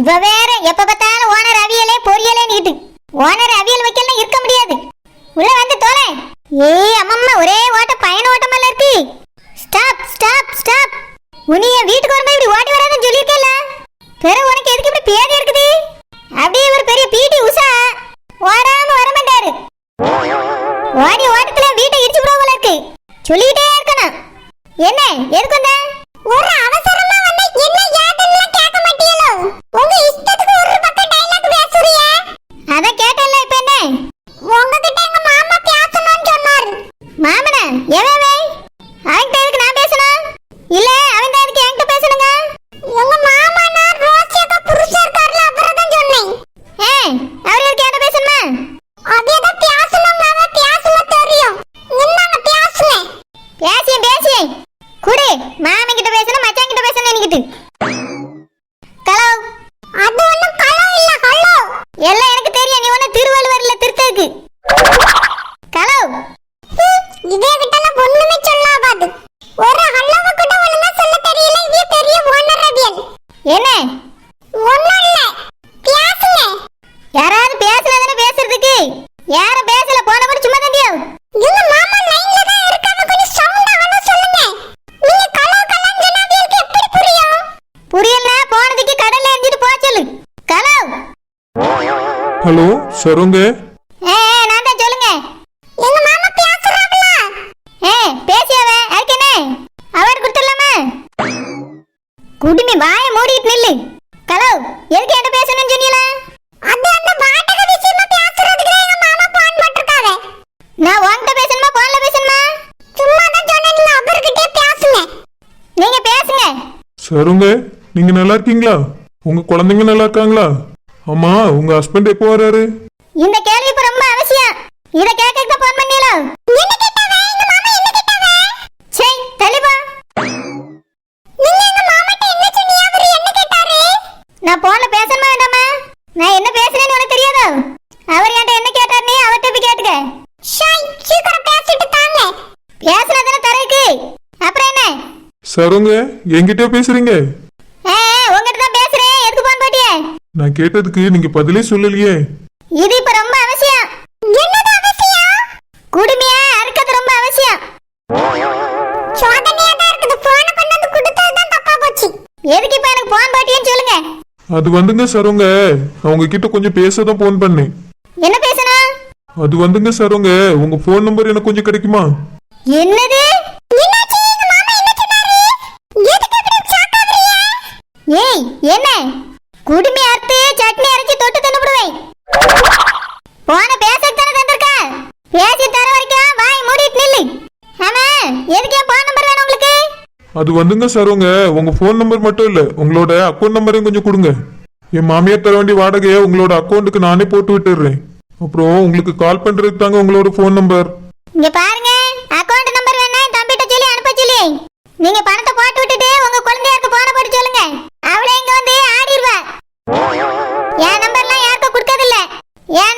இவ வேற எப்ப பார்த்தாலும் ஓனர் அவியலே பொரியலே நீட்டு ஓனர் அவியல் வைக்கலாம் இருக்க முடியாது. உள்ள வந்து தோலை. ஏய் அம்மம்மா ஒரே ஓட்ட பயண ஓட்டமல்ல இருக்கு. ஸ்டாப் ஸ்டாப் ஸ்டாப் உனிய வீட்டுக்கு வரும்போது இப்படி ஓடி வராதுன்னு சொல்லியிருக்கேல்ல. பிறகு உனக்கு எதுக்கு இப்படி பேதி இருக்குது? அப்படியே ஒரு பெரிய பீட்டி உஷா. ஓடாம வர மாட்டாரு. ஓடி ஓட்டத்துல வீட்டை இடிச்சு விடுவோம் இருக்கு. சொல்லிக்கிட்டே இருக்கணும். என்ன எதுக்கு வந்தேன் சருங்க. நான் தான் சொல்லுங்க. எங்க மாமா பேசுறாங்களா ஏ பேசியவ அதுக்கு என்ன? அவர் கொடுத்துடலாமா? குடுமி வாய மூடிட்டு நில்லு. கலோ எதுக்கு என்கிட்ட பேசணும்னு சொன்னீங்களா? அது அந்த வாடகை விஷயமா பேசுறதுக்கு எங்க மாமா போன் போட்டிருக்காங்க நான் உன்கிட்ட பேசணுமா போன்ல பேசணுமா? சும்மா தான் சொன்னேன் அவர்கிட்டே பேசுங்க. நீங்க பேசுங்க. சருங்க நீங்க நல்லா இருக்கீங்களா? உங்க குழந்தைங்க நல்லா இருக்காங்களா? ஆமா உங்க ஹஸ்பண்ட் எப்போ வராரு இந்த கேள்வி இப்ப ரொம்ப அவசியம். இத கேட்க போன் பண்ணீங்களோ என்ன கேட்டாவே? எங்க மாமா என்ன கேட்டாவே? சே தள்ளிப்பா நீங்க எங்க மாமாட்ட என்ன சொன்னீங்க? அவர் என்ன கேட்டாரு? நான் போன்ல பேசணுமா வேண்டாமா? நான் என்ன பேசுறேன்னு உனக்கு தெரியாதோ? அவர் என்கிட்ட என்ன கேட்டாரு நீ அவர்கிட்ட போய் கேட்டுக்க. ஷாய் சீக்கிரம் பேசிட்டு தாங்க. பேசினா தானே தரக்கு. அப்புறம் என்ன? சருங்க என்கிட்டயே பேசுறீங்க? உங்ககிட்ட தான் பேசுறேன். எதுக்கு போன் போட்டியே? நான் கேட்டதுக்கு நீங்க பதிலே சொல்லலையே. இது இப்ப ரொம்ப அவசியம். என்னது அவசியம்? குடுமையா? அறுக்கிறது ரொம்ப அவசியம். சோதனையா தான் இருக்குது. போன கொண்டு வந்து கொடுத்தது தான் தப்பா போச்சு. எதுக்கு இப்ப எனக்கு போன் போட்டியன்னு சொல்லுங்க. அது வந்துங்க சருங்க நான் உங்ககிட்ட கொஞ்சம் பேச தான் ஃபோன் பண்ணேன். என்ன பேசணும்? அது வந்துங்க சருங்க உங்க. ஃபோன் நம்பர் எனக்கு கொஞ்சம் கிடைக்குமா? என்னது? ஏய் என்ன? குடுமி அறுத்து அது வந்துங்க சார் உங்க உங்க ஃபோன் நம்பர் மட்டும் இல்ல உங்களோட அக்கௌண்ட் நம்பரையும் கொஞ்சம் கொடுங்க. என் மாமியார் தர வேண்டிய வாடகையை உங்களோட அக்கௌண்ட்டுக்கு நானே போட்டு விட்டுடுறேன். அப்புறம் உங்களுக்கு கால் பண்றதுக்கு தாங்க உங்களோட ஃபோன் நம்பர் இங்க பாருங்க அக்கௌண்ட் நம்பர் வேணா என் தம்பிட்ட சொல்லி அனுப்ப சொல்லி. நீங்க பணத்தை போட்டு விட்டுட்டு உங்க குழந்தையாருக்கு போன போட்டு சொல்லுங்க. அவளே இங்க வந்து ஆடிடுவா என் நம்பர்லாம் யாருக்கும் கொடுக்கறதில்ல. என்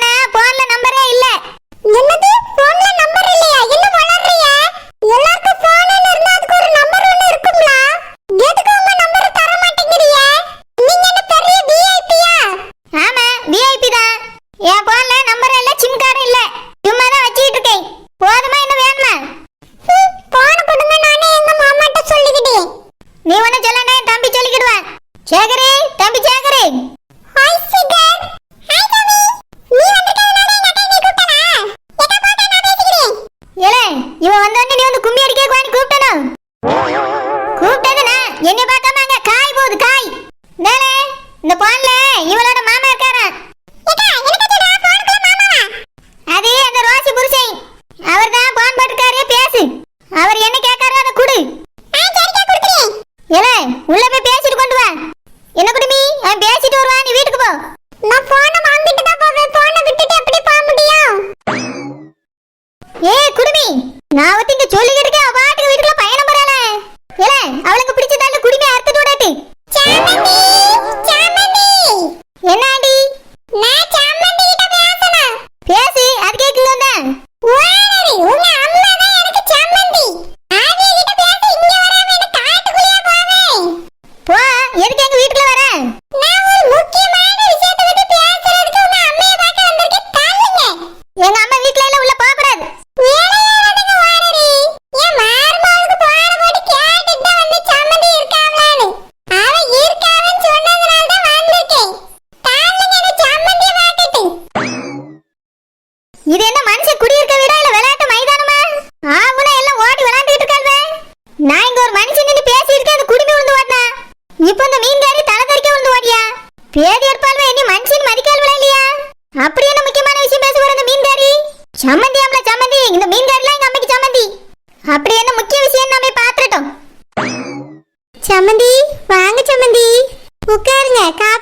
அப்படி என்ன முக்கிய விஷயம் நாம பாத்துட்டோம் சமந்தி வாங்க சமந்தி. உட்காருங்க காப்பி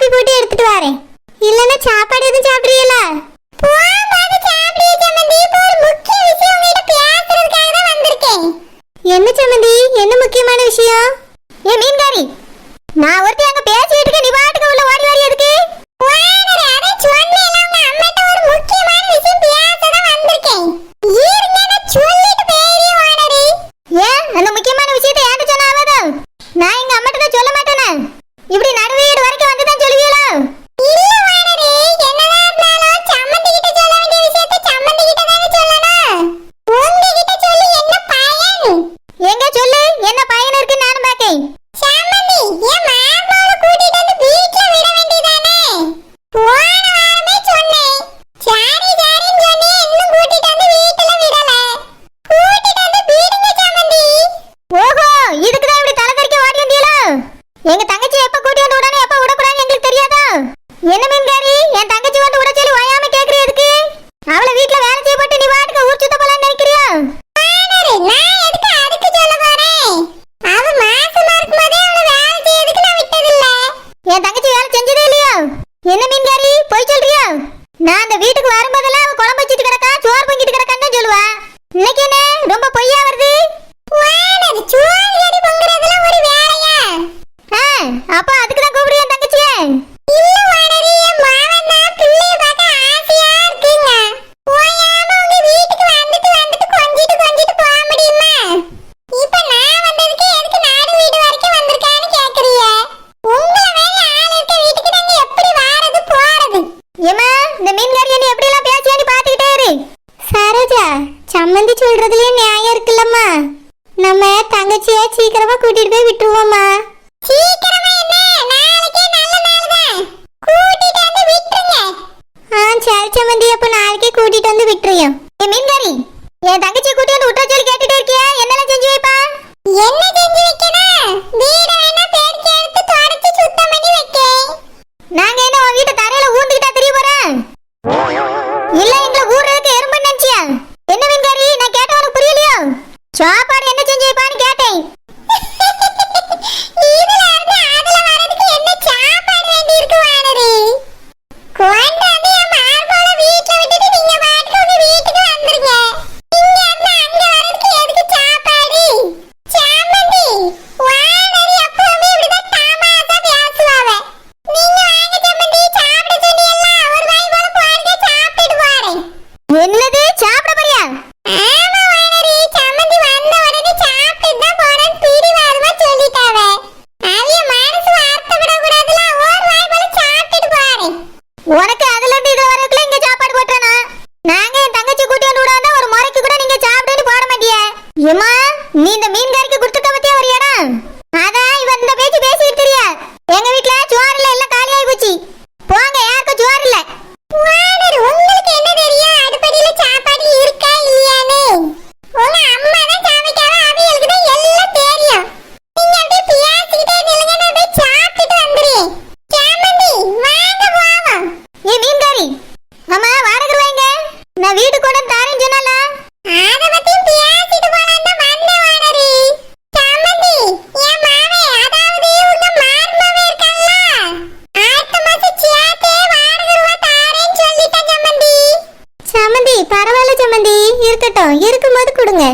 இருக்கட்டும் இருக்கும்போது கொடுங்க.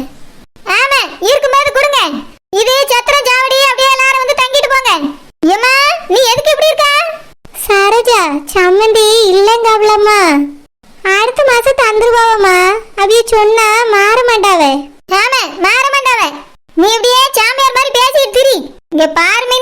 ஆமா இருக்கும்போது கொடுங்க. இது சத்திரம் ஜாவடி அப்படியே எல்லாரும் வந்து தங்கிட்டு போங்க. ஏமா நீ எதுக்கு இப்படி இருக்க? சரோஜா சம்மந்தி இல்லைங்க அவ்வளம்மா அடுத்த மாசம் தந்துருவாவம்மா. அப்படியே சொன்னா மாற மாட்டாவே. ஆமா மாற மாட்டாவே. நீ இப்படியே சாமியார் மாதிரி பேசிட்டு திரி. இங்க பாருங்க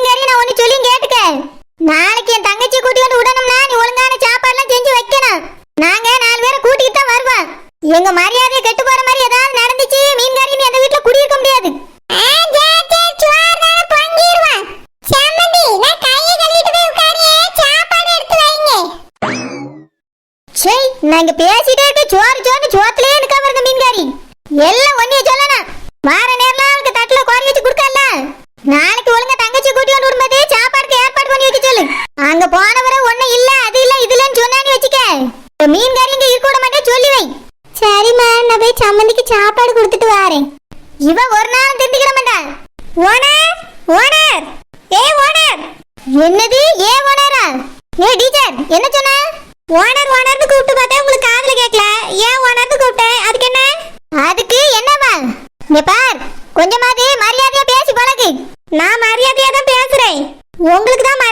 இங்க பேசிட்டே இருக்க சோறு உங்களுக்கு தான்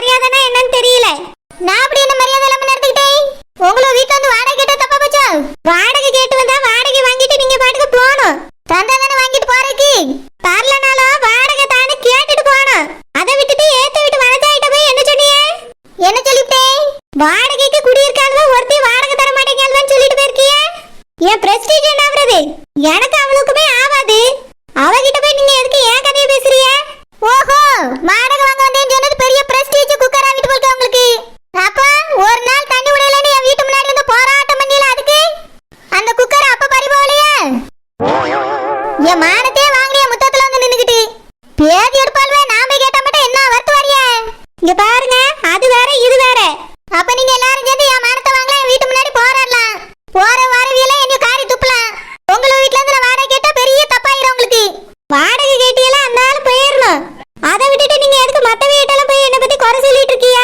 வாடகை கேட்டியெல்லாம் அந்த ஆள் போயிடணும் அதை விட்டுட்டு நீங்க எதுக்கு மத்த வீட்டெல்லாம் போய் என்ன பத்தி குறை சொல்லிட்டு இருக்கீங்க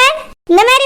இந்த மாதிரி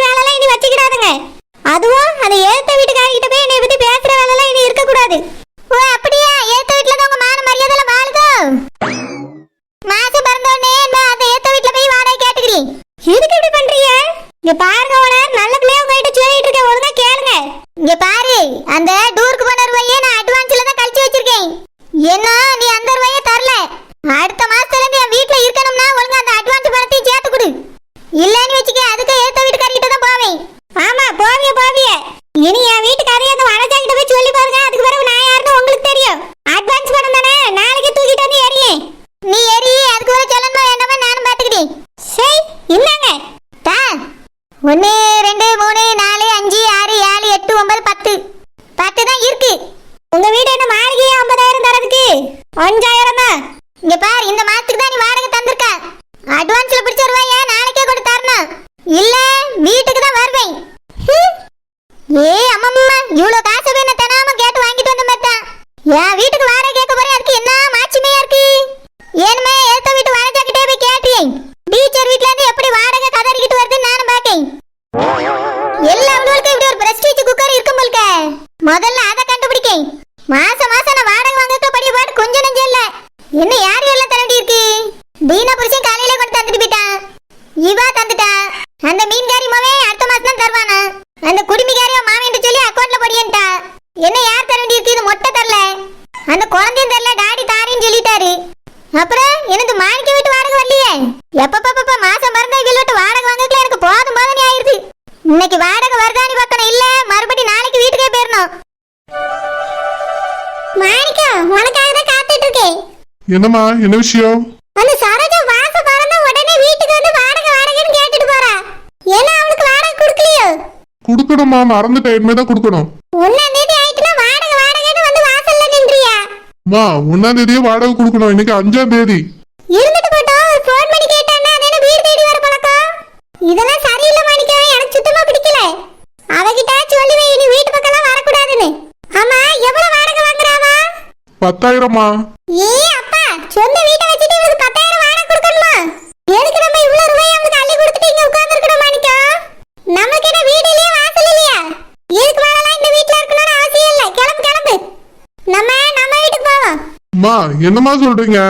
அஞ்சாயிரமா இங்க பாரு இந்த மாசத்துக்கு தான் நீ வாடகை தந்திருக்க. அட்வான்ஸ்ல பிடிச்ச ரூபாய நாளைக்கே கொண்டு தரணும். இல்ல வீட்டுக்கு தான் வருவேன். ஏ அம்மா இவ்வளவு காசு போய் தெனாம கேட்டு வாங்கிட்டு வந்த மாதிரி என் வீட்டுக்கு வாடகை கேட்க போறேன். அதுக்கு என்ன மாட்சிமையா இருக்கு? ஏனுமே ஏத்த வீட்டு வாடகைக்கிட்டே போய் கேட்டேன் டீச்சர் வீட்ல இருந்து எப்படி வாடகை கதறிக்கிட்டு வருதுன்னு நானும் பாக்கேன். எல்லா அவங்களுக்கு இப்படி ஒரு பிரஸ்டீஜ் குக்கர் இருக்கும் போல்க. முதல்ல வாடகை வருதான்னு பார்க்கணும் இல்ல மறுபடி நாளைக்கு வீட்டுக்கே போயிடணும் மாணிக்கம் உனக்காக தான் காத்துட்டு இருக்கேன். என்னம்மா என்ன விஷயம்? அந்த சரோஜா வாச பறந்த உடனே வீட்டுக்கு வந்து வாடகை வாடகைன்னு கேட்டுட்டு போறா. ஏன்னா அவளுக்கு வாடகை கொடுக்கலையோ? கொடுக்கணும்மா மறந்துட்டேன். இனிமே தான் கொடுக்கணும். ஒன்னாம் தேதி ஆயிட்டுனா வாடகை வாடகைன்னு வந்து வாசல்ல நின்றியா அம்மா ஒன்னாம் தேதியே வாடகை கொடுக்கணும். இன்னைக்கு அஞ்சாம் தேதி. இருந்துட்டு போட்டோம் போன் பண்ணி கேட்டானா அதே வீடு தேடி வர பழக்கம்? இதெல்லாம் பத்தாயிரமா? ஏ அப்பா சொந்த வீட்டை வச்சுட்டு இவனுக்கு பத்தாயிரம் வாடகை கொடுக்கணுமா? எதுக்கு நம்ம இவ்வளவு ரூபாய் அவனுக்கு அள்ளி கொடுத்துட்டு இங்க உட்கார்ந்து இருக்கணும் மாணிக்கா நமக்கு என்ன வீடு இல்லையா வாசல் இல்லையா? இதுக்கு மேலாம் இந்த வீட்ல இருக்கணும்னு அவசியம் இல்லை. கிளம்பு கிளம்பு. நம்ம நம்ம வீட்டுக்கு போவோம். அம்மா என்னம்மா சொல்றீங்க?